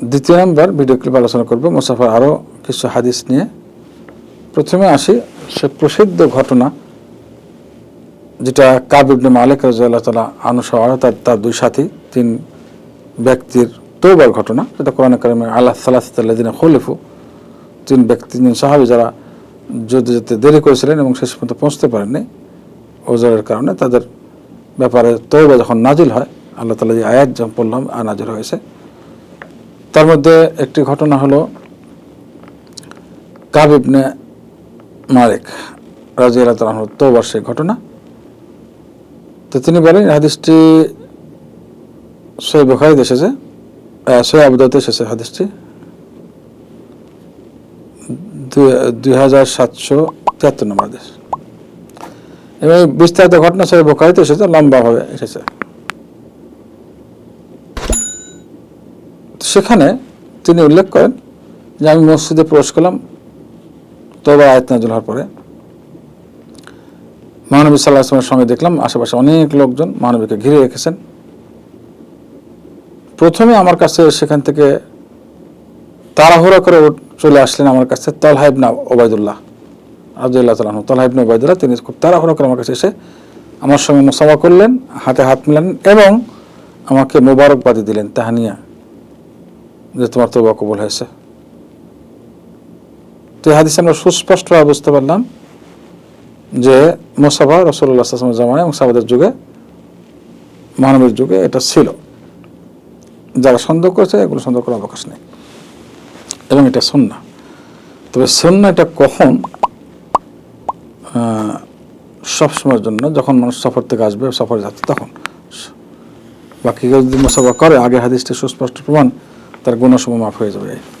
দ্বিতীয় নম্বর video clip আলোচনা করব, মুসাফার আরও কিছু হাদিস নিয়ে। প্রথমে আসি সে প্রসিদ্ধ ঘটনা, যেটা কাব ইবনে মালিক রাজিয়াল্লাহ তালা আনুসহ তার তার দুই সাথী, তিন ব্যক্তির তৌবার ঘটনা, যেটা কোরআন কারিমে আল্লাহ সাল্লাহ খলিফু, তিন ব্যক্তি, তিন সাহাবি যারা যুদ্ধে যেতে দেরি করেছিলেন এবং শেষ পর্যন্ত পৌঁছতে পারেননি ওজরের কারণে, তাদের ব্যাপারে তৌবা যখন নাজিল হয়, আল্লাহ তালা যে আয়াত যখন পড়লাম আর নাজিল হয়েছে। তার মধ্যে একটি ঘটনা হলো কাবিবনে মালিক রাজি আল্লাহ তালাহ তৌবার সেই ঘটনা। তো তিনি বলেন হাদিসটি সই বুখারিতে এসেছে সই আবুদাতে এসেছে হাদিসটি। দুই- দুই হাজার সাতশো তিয়াত্তর নম্বর হাদিস। এবং বিস্তারিত ঘটনা সই বুখারিতে এসেছে লম্বাভাবে এসেছে। সেখানে তিনি উল্লেখ করেন যে আমি মসজিদে প্রবেশ করলাম তবে আয়াত নাজুল হওয়ার পরে। মহানবী সাল্লাহ আসলামের সঙ্গে দেখলাম, আশেপাশে অনেক লোকজন মহানবীকে ঘিরে রেখেছেন। প্রথমে আমার কাছে সেখান থেকে তাড়াহুড়া করে চলে আসলেন আমার কাছে তলহাইবনা ওবায়দুল্লাহ আবদুল্লাহ তালাহ তলহাইবনা ওবায়দুল্লাহ, তিনি খুব তাড়াহুড়া করে আমার কাছে এসে আমার সঙ্গে মোসাফা করলেন, হাতে হাত মিলান এবং আমাকে মোবারকবাদী দিলেন, তাহানিয়া। যে তোমার তো কবুল হয়েছে। তো হাদিসে আমরা সুস্পষ্টভাবে বুঝতে পারলাম যে মোসাফা রসল্লাহ আসলামের জামানায় এবং সাবাদের যুগে মানবের যুগে এটা ছিল। যারা সন্দেহ করেছে, এগুলো সন্দেহ করার অবকাশ নেই। এবং এটা সন্না তবে সন্না এটা কখন? সবসময়ের জন্য, যখন মানুষ সফর থেকে আসবে, সফরে যাচ্ছে, তখন। বাকি কেউ যদি মোসাফা করে, আগে হাদিসটা সুস্পষ্ট প্রমাণ তার গুণসমূহ মাফ হয়ে যাবে।